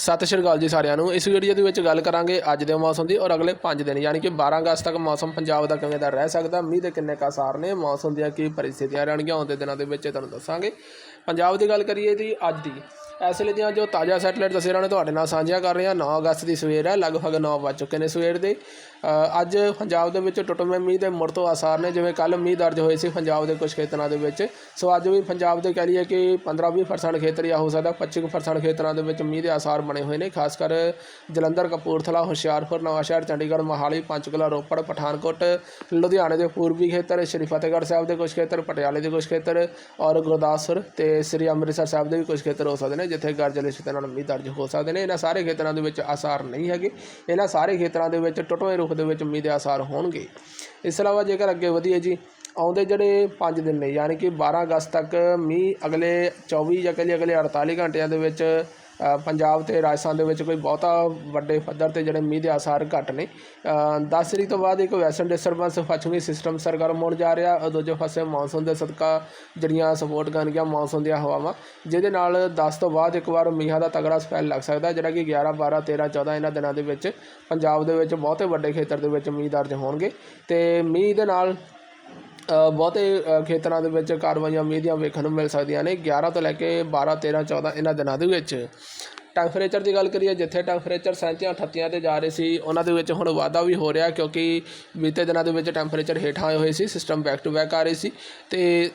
ਸਤਿ ਸ਼੍ਰੀ ਅਕਾਲ ਜੀ ਸਾਰਿਆਂ ਨੂੰ। ਇਸ ਵੀਡੀਓ ਦੇ ਵਿੱਚ ਗੱਲ ਕਰਾਂਗੇ ਅੱਜ ਦੇ ਮੌਸਮ ਦੀ ਔਰ ਅਗਲੇ 5 ਦਿਨ, ਯਾਨੀ ਕਿ 12 ਅਗਸਤ ਤੱਕ ਮੌਸਮ ਪੰਜਾਬ ਦਾ ਕਿਵੇਂ ਦਾ ਰਹਿ ਸਕਦਾ, ਮੀਂਹ ਦੇ ਕਿੰਨੇ ਕੁ ਅਸਾਰ ਨੇ, ਮੌਸਮ ਦੀਆਂ ਕੀ ਪਰਿਸਥਿਤੀਆਂ ਰਹਿਣਗੀਆਂ ਆਉਂਦੇ ਦਿਨਾਂ ਦੇ ਵਿੱਚ ਤੁਹਾਨੂੰ ਦੱਸਾਂਗੇ। ਪੰਜਾਬ ਦੀ ਗੱਲ ਕਰੀਏ ਜੀ, ਅੱਜ ਦੀ ਇਸ ਵੇਲੇ ਦੀਆਂ ਜੋ ਤਾਜ਼ਾ ਸੈਟਲਾਈਟ ਤਸਵੀਰਾਂ ਨੇ ਤੁਹਾਡੇ ਨਾਲ ਸਾਂਝੀਆਂ ਕਰ ਰਹੇ ਹਾਂ। 9 ਅਗਸਤ ਦੀ ਸਵੇਰ ਹੈ, ਲਗਭਗ 9 ਵੱਜ ਚੁੱਕੇ ਨੇ ਸਵੇਰ ਦੇ। ਅੱਜ ਪੰਜਾਬ ਦੇ ਵਿੱਚ ਟੁੱਟਵੇਂ ਮੀਂਹ ਦੇ ਮੁੜ ਤੋਂ ਆਸਾਰ ਨੇ, ਜਿਵੇਂ ਕੱਲ ਮੀਂਹ ਦਰਜ ਹੋਏ ਸੀ ਪੰਜਾਬ ਦੇ ਕੁਝ ਖੇਤਰਾਂ ਦੇ ਵਿੱਚ। ਸੋ ਅੱਜ ਵੀ ਪੰਜਾਬ ਦੇ ਕਹਿ ਲਈਏ ਕਿ 15-20% ਖੇਤਰ ਜਾਂ ਹੋ ਸਕਦਾ 25% ਖੇਤਰਾਂ ਦੇ ਵਿੱਚ ਮੀਂਹ ਦੇ ਆਸਾਰ ਬਣੇ ਹੋਏ ਨੇ, ਖਾਸ ਕਰ ਜਲੰਧਰ, ਕਪੂਰਥਲਾ, ਹੁਸ਼ਿਆਰਪੁਰ, ਨਵਾਂਸ਼ਹਿਰ, ਚੰਡੀਗੜ੍ਹ, ਮੋਹਾਲੀ, ਪੰਚਕੂਲਾ, ਰੋਪੜ, ਪਠਾਨਕੋਟ, ਲੁਧਿਆਣੇ ਦੇ ਪੂਰਬੀ ਖੇਤਰ, ਸ਼੍ਰੀ ਫਤਿਹਗੜ੍ਹ ਸਾਹਿਬ ਦੇ ਕੁਝ ਖੇਤਰ, ਪਟਿਆਲੇ ਦੇ ਕੁਝ ਖੇਤਰ ਔਰ ਗੁਰਦਾਸਪੁਰ ਤੇ ਸ੍ਰੀ ਅੰਮ੍ਰਿਤਸਰ ਸਾਹਿਬ ਦੇ ਵੀ ਕੁਝ ਖੇਤਰ ਹੋ ਸਕਦੇ ਨੇ ਜਿੱਥੇ ਗਰਜ ਲਿਸ਼ਤਾਂ ਨਾਲ ਮੀਂਹ ਦਰਜ ਹੋ ਸਕਦੇ ਨੇ। ਇਹਨਾਂ ਸਾਰੇ ਖੇਤਰਾਂ ਦੇ ਵਿੱਚ ਆਸਾਰ ਨਹੀਂ ਹੈਗੇ। ਇਹਨਾਂ ਸਾਰੇ ਖੇਤਰਾਂ ਦੇ ਵਿੱਚ ਟੁੱਟਵੇਂ ਰੁੱਖ ਦੇ ਵਿੱਚ ਮੀਂਹ ਦੇ ਆਸਾਰ ਹੋਣਗੇ। ਇਸ ਤੋਂ ਇਲਾਵਾ ਜੇਕਰ ਅੱਗੇ ਵਧੀਏ ਜੀ, ਆਉਂਦੇ ਜਿਹੜੇ 5 ਦਿਨ ਨੇ, ਯਾਨੀ ਕਿ 12 ਅਗਸਤ ਤੱਕ ਮੀਂਹ ਅਗਲੇ 24 ਜਾਂ ਕਹਿੰਦੇ ਅਗਲੇ 48 ਘੰਟਿਆਂ ਦੇ ਵਿੱਚ ਪੰਜਾਬ ਤੇ ਰਾਜਸਥਾਨ ਦੇ ਵਿੱਚ ਕੋਈ ਬਹੁਤਾ ਵੱਡੇ ਪੱਧਰ ਤੇ ਜਿਹੜੇ ਮੀਂਹ ਦੇ ਆਸਾਰ ਘੱਟ ਨੇ। 10 ਤਰੀਕ ਤੋਂ ਬਾਅਦ ਇੱਕ ਵੈਸਟਰਨ ਡਿਸਟਰਬੈਂਸ ਪੱਛਮੀ ਸਿਸਟਮ ਸਰਗਰਮ ਹੋਣ ਜਾ ਰਿਹਾ। ਦੂਜੇ ਪਾਸੇ ਮੌਨਸੂਨ ਦੇ ਸਦਕਾ ਜਿਹੜੀਆਂ ਸਪੋਰਟ ਕਰਨਗੀਆਂ ਮੌਨਸੂਨ ਦੀਆਂ ਹਵਾਵਾਂ, ਜਿਹਦੇ ਨਾਲ 10 ਤੋਂ ਬਾਅਦ ਇੱਕ ਵਾਰ ਮੀਂਹਾਂ ਦਾ ਤਗੜਾ ਸਪੈਲ ਲੱਗ ਸਕਦਾ ਜਿਹੜਾ ਕਿ 11 12 13 14 ਇਹਨਾਂ ਦਿਨਾਂ ਦੇ ਵਿੱਚ ਪੰਜਾਬ ਦੇ ਵਿੱਚ ਬਹੁਤੇ ਵੱਡੇ ਖੇਤਰ ਦੇ ਵਿੱਚ ਮੀਂਹ ਦਰਜ ਹੋਣਗੇ। ਤੇ ਮੀਂਹ ਦੇ ਨਾਲ ਬਹੁਤੇ ਖੇਤਰਾਂ ਦੇ ਵਿੱਚ ਕਾਰਵਾਈਆਂ ਮੀਂਹ ਦੀਆਂ ਵੇਖਣ ਨੂੰ ਮਿਲ ਸਕਦੀਆਂ ਨੇ। 11 ਤੋਂ ਲੈ ਕੇ 12 13 14 ਇਹਨਾਂ ਦਿਨਾਂ ਦੇ ਵਿੱਚ। ਟੈਂਪਰੇਚਰ ਦੀ ਗੱਲ ਕਰੀਏ, ਜਿੱਥੇ ਟੈਂਪਰੇਚਰ 37 38 ਤੇ ਜਾ ਰਹੇ ਸੀ, ਉਹਨਾਂ ਦੇ ਵਿੱਚ ਹੁਣ ਵਾਧਾ ਵੀ ਹੋ ਰਿਹਾ ਕਿਉਂਕਿ ਬੀਤੇ ਦਿਨਾਂ ਦੇ ਵਿੱਚ ਟੈਂਪਰੇਚਰ ਹੇਠਾਂ ਆਏ ਹੋਏ ਸੀ, ਸਿਸਟਮ ਬੈਕ ਟੂ ਬੈਕ ਆ ਰਹੀ ਸੀ। ਤੇ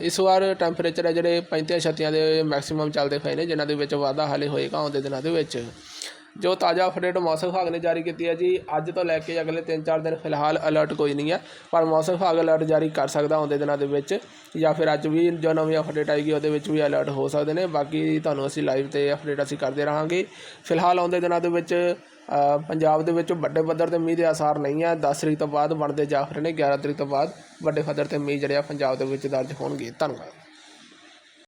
ਇਸ ਵਾਰ ਟੈਂਪਰੇਚਰ ਹੈ ਜਿਹੜੇ 35 36 ਦੇ ਮੈਕਸਿਮਮ ਚੱਲਦੇ ਪਏ ਨੇ, ਜਿਨ੍ਹਾਂ ਦੇ ਵਿੱਚ ਵਾਧਾ ਹਾਲੇ ਹੋਏਗਾ ਆਉਂਦੇ ਦਿਨਾਂ ਦੇ ਵਿੱਚ। ਜੋ ਤਾਜ਼ਾ ਅਪਡੇਟ ਮੌਸਮ ਵਿਭਾਗ ਨੇ ਜਾਰੀ ਕੀਤੀ ਹੈ ਜੀ, ਅੱਜ ਤੋਂ ਲੈ ਕੇ ਅਗਲੇ 3-4 ਦਿਨ ਫਿਲਹਾਲ ਅਲਰਟ ਕੋਈ ਨਹੀਂ ਹੈ, ਪਰ ਮੌਸਮ ਵਿਭਾਗ ਅਲਰਟ ਜਾਰੀ ਕਰ ਸਕਦਾ ਆਉਂਦੇ ਦਿਨਾਂ ਦੇ ਵਿੱਚ ਜਾਂ ਫਿਰ ਅੱਜ ਵੀ ਜੋ ਨਵੀਂ ਅਪਡੇਟ ਆਏਗੀ ਉਹਦੇ ਵਿੱਚ ਵੀ ਅਲਰਟ ਹੋ ਸਕਦੇ ਨੇ। ਬਾਕੀ ਤੁਹਾਨੂੰ ਅਸੀਂ ਲਾਈਵ ਤੇ ਅਪਡੇਟ ਅਸੀਂ ਕਰਦੇ ਰਹਾਂਗੇ। ਫਿਲਹਾਲ ਆਉਂਦੇ ਦਿਨਾਂ ਦੇ ਵਿੱਚ ਪੰਜਾਬ ਦੇ ਵਿੱਚ ਵੱਡੇ ਪੱਧਰ ਤੇ ਮੀਂਹ ਦੇ ਆਸਾਰ ਨਹੀਂ ਹੈ। 10 ਤਰੀਕ ਤੋਂ ਬਾਅਦ ਬਣਦੇ ਜਾ ਰਹੇ ਨੇ 11 ਤਰੀਕ ਤੋਂ ਬਾਅਦ ਵੱਡੇ ਪੱਧਰ ਤੇ ਮੀਂਹ ਜਿਹੜੇ ਆ ਪੰਜਾਬ ਦੇ ਵਿੱਚ ਦਰਜ ਹੋਣਗੇ। ਧੰਨਵਾਦ।